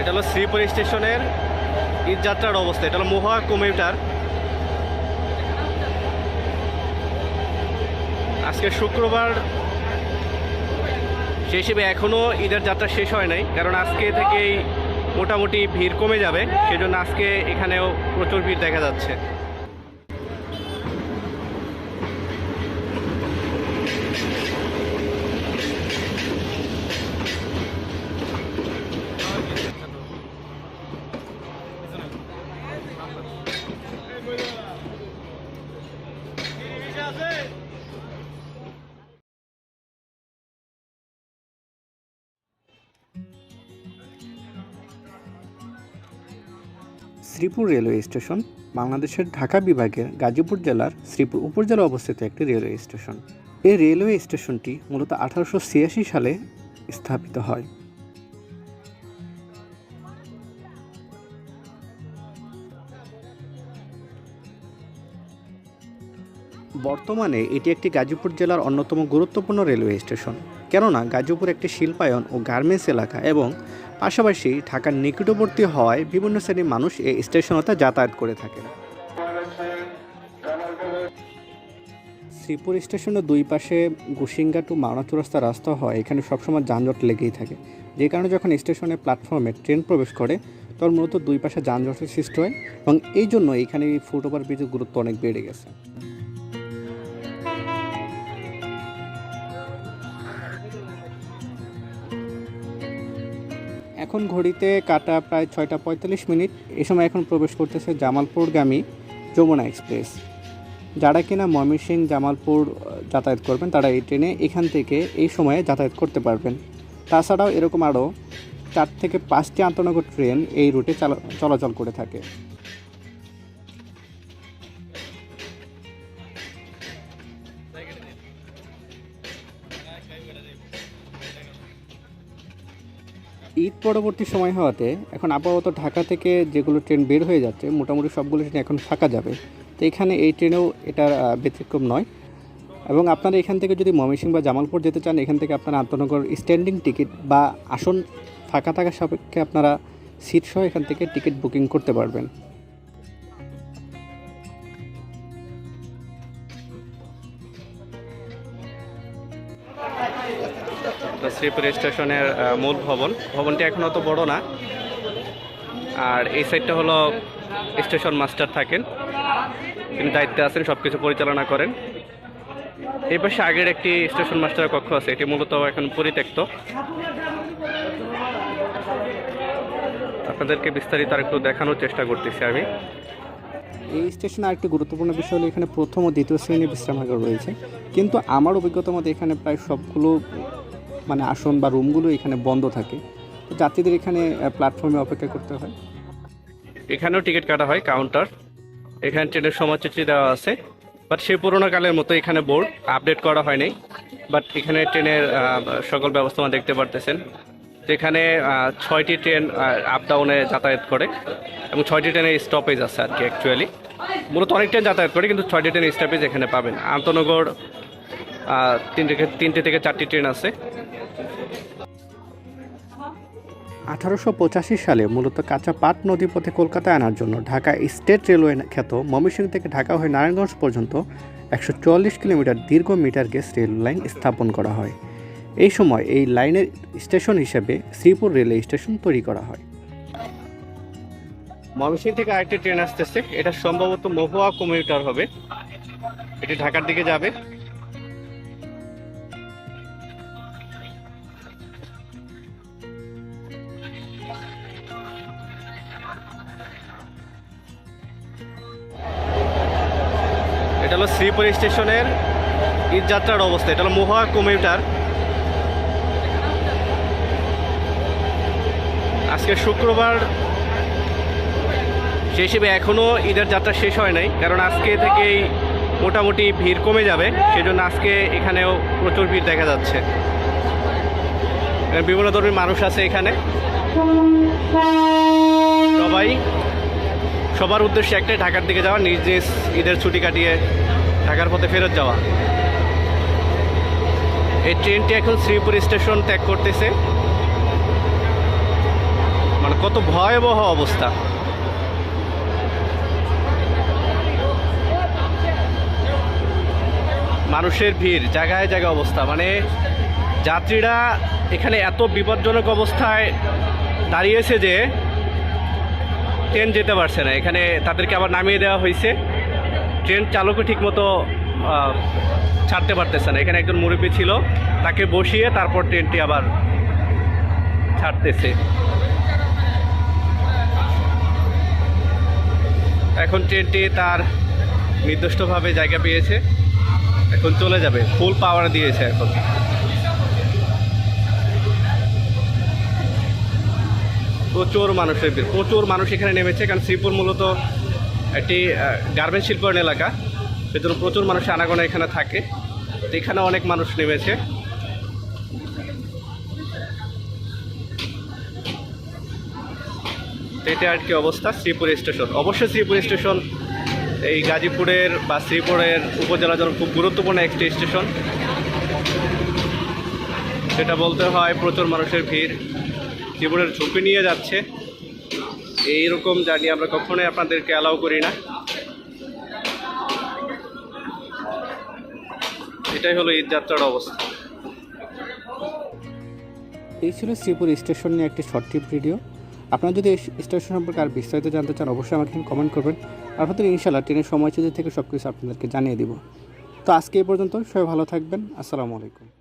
এটা হলো শ্রীপুর স্টেশনের ঈদযাত্রার অবস্থা। এটা হলো মহা কমিউটার আজকে শুক্রবার, সে হিসেবে এখনও ঈদের যাত্রা শেষ হয় নাই, কারণ আজকে থেকেই মোটামুটি ভিড় কমে যাবে, সেজন্য আজকে এখানেও প্রচুর ভিড় দেখা যাচ্ছে। শ্রীপুর রেলওয়ে স্টেশন বাংলাদেশের ঢাকা বিভাগের গাজীপুর জেলার শ্রীপুর উপজেলা অবস্থিত একটি রেলওয়ে স্টেশন। এই রেলওয়ে স্টেশনটি মূলত আঠারোশো ছিয়াশি সালে স্থাপিত হয়। বর্তমানে এটি একটি গাজীপুর জেলার অন্যতম গুরুত্বপূর্ণ রেলওয়ে স্টেশন। কেননা গাজীপুর একটি শিল্পায়ন ও গার্মেন্টস এলাকা এবং পাশাপাশি ঢাকার নিকটবর্তী হওয়ায় বিভিন্ন শ্রেণির মানুষ এই স্টেশনতে যাতায়াত করে থাকে শ্রীপুর স্টেশনের দুই পাশে গুসিঙ্গা টু মাওনা চৌরাস্তা রাস্তা হয়, এখানে সবসময় যানজট লেগেই থাকে। যে কারণে যখন স্টেশনের প্ল্যাটফর্মে ট্রেন প্রবেশ করে, তখন মূলত দুই পাশে যানজটের সৃষ্টি হয় এবং এই জন্য এখানে ফুট ওভার ব্রিজের গুরুত্ব অনেক বেড়ে গেছে। এখন ঘড়িতে কাটা প্রায় ছয়টা পঁয়তাল্লিশ মিনিট। এ সময় এখন প্রবেশ করতেছে জামালপুরগামী যমুনা এক্সপ্রেস। যারা কিনা ময়মনসিংহ জামালপুর যাতায়াত করবেন, তারা এই ট্রেনে এখান থেকে এই সময়ে যাতায়াত করতে পারবেন। তাছাড়াও এরকম আরও চার থেকে পাঁচটি আন্তনগর ট্রেন এই রুটে চালা- চলাচল করে থাকে। ঈদ পরবর্তী সময় হওয়াতে এখন আপাতত ঢাকা থেকে যেগুলো ট্রেন বের হয়ে যাচ্ছে, মোটামুটি সবগুলো ট্রেন এখন ফাঁকা যাবে। তো এখানে এই ট্রেনেও এটা ব্যতিক্রম নয়। এবং আপনারা এখান থেকে যদি ময়মনসিংহ বা জামালপুর যেতে চান, এখান থেকে আপনারা আন্তনগর স্ট্যান্ডিং টিকিট বা আসন ফাঁকা থাকা সাপেক্ষে আপনারা সিটসহ এখান থেকে টিকিট বুকিং করতে পারবেন। শ্রীপুর স্টেশনের মূল ভবন। ভবনটি এখন অত বড় না। আর এই সাইডটা হলো স্টেশন মাস্টার থাকেন। তিনি দায়িত্বে আছেন সব কিছু পরিচালনা করেন। এই পাশে আগের একটি স্টেশন মাস্টারের কক্ষ আছে। এটি মূলত এখন পরিত্যক্ত। আপনাদেরকে বিস্তারিত আর একটু দেখানোর চেষ্টা করতেছি আমি। এই স্টেশনে আরেকটি গুরুত্বপূর্ণ বিষয় হলো এখানে প্রথম ও দ্বিতীয় শ্রেণির বিশ্রামাগার রয়েছে। কিন্তু আমার অভিজ্ঞতা মতে এখানে প্রায় সবগুলো মানে আসন বা রুমগুলো এখানে বন্ধ থাকে। তো যাত্রীদের এখানে প্ল্যাটফর্মে অপেক্ষা করতে হয়। এখানেও টিকিট কাটা হয় কাউন্টার এখানে ট্রেনের সময়সূচি দেওয়া আছে। বাট সেই পুরোনো কালের মতো এখানে বোর্ড আপডেট করা হয়নি। বাট এখানে ট্রেনের সকল ব্যবস্থা দেখতে পারতেছেন। এখানে ছয়টি ট্রেন আপ ডাউনে যাতায়াত করে। এবং ছয়টি ট্রেনের স্টপেজ আছে আর কি অ্যাকচুয়ালি মূলত অনেক ট্রেন যাতায়াত করে, কিন্তু ছয়টি ট্রেনের স্টপেজ এখানে পাবেন। আন্তনগর তিনটে তিনটে থেকে চারটি ট্রেন আছে। আঠারোশো পঁচাশি সালে মূলত কাঁচা পাট নদীপথে কলকাতায় আনার জন্য ঢাকা স্টেট রেলওয়ে খ্যাত ময়মনসিংহ থেকে ঢাকা হয়ে নারায়ণগঞ্জ পর্যন্ত একশো চুয়াল্লিশ কিলোমিটার দীর্ঘ মিটার গেজ রেল লাইন স্থাপন করা হয়। এই সময় এই লাইনের স্টেশন হিসেবে শ্রীপুর রেলওয়ে স্টেশন তৈরি করা হয়। ময়মনসিংহ থেকে আরেকটি ট্রেন আসতেছে। এটা সম্ভবত মহুয়া কমিউটার হবে। এটি ঢাকার দিকে যাবে। এটা হলো শ্রীপুর স্টেশনের ঈদযাত্রার অবস্থা। এটা হলো মহুয়া কমিউটার আজকে শুক্রবার। সেই হিসেবে এখনও ঈদের যাত্রা শেষ হয় নাই, কারণ আজকে থেকেই মোটামুটি ভিড় কমে যাবে, সেজন্য আজকে এখানেও প্রচুর ভিড় দেখা যাচ্ছে। বিভিন্ন ধরনের মানুষ আছে এখানে। সবাই সবার উদ্দেশ্যে একটাই, ঢাকার দিকে যাওয়া, নিজ নিজ ঈদের ছুটি কাটিয়ে ঢাকার পথে ফেরত যাওয়া। এই ট্রেনটি এখন শ্রীপুর স্টেশন ত্যাগ করতেছে। মানে কত ভয়াবহ অবস্থা। মানুষের ভিড়, জায়গায় জায়গায় অবস্থা। মানে যাত্রীরা এখানে এত বিপজ্জনক অবস্থায় দাঁড়িয়েছে যে ট্রেন যেতে পারছে না। এখানে তাদেরকে আবার নামিয়ে দেওয়া হয়েছে। ট্রেন চালকও ঠিকমতো ছাড়তে পারতেছে না। এখানে একজন মুরব্বী ছিল, তাকে বসিয়ে তারপর ট্রেনটি আবার ছাড়তেছে। এখন ট্রেনটি তার নির্দিষ্টভাবে জায়গা পেয়েছে। এখন চলে যাবে। ফুল পাওয়ার দিয়েছে এখন। প্রচুর মানুষের ভিড় প্রচুর মানুষ এখানে নেমেছে, কারণ শ্রীপুর মূলত একটি গার্মেন্ট শিল্পায়ন এলাকা। সেজন্য প্রচুর মানুষ আনাগোনা এখানে থাকে। তো এখানে অনেক মানুষ নেমেছে। এটা আর কি অবস্থা, শ্রীপুর স্টেশন। অবশ্যই শ্রীপুর স্টেশন, এই গাজীপুরের বা শ্রীপুরের উপজেলার জন্য খুব গুরুত্বপূর্ণ একটি স্টেশন। সেটা বলতে হয় প্রচুর মানুষের ভিড়। জীবনের ঝুঁকি নিয়ে যাচ্ছে। এইরকম জার্নি আমরা কখনোই আপনাদেরকে অ্যালাউ করি না। এটাই হলো ঈদ যাত্রার অবস্থা। এই ছিল শ্রীপুর স্টেশন নিয়ে একটি শর্ট ট্রিপ ভিডিও আপনারা যদি স্টেশন সম্পর্কে আর বিস্তারিত জানতে চান, অবশ্যই আমাকে কমেন্ট করবেন। আর আপনাদের ইনশাল্লাহ ট্রেনের সময়সূচি থেকে সব কিছু আপনাদেরকে জানিয়ে দিব। তো আজকে এই পর্যন্ত সবাই ভালো থাকবেন। আসসালামু আলাইকুম।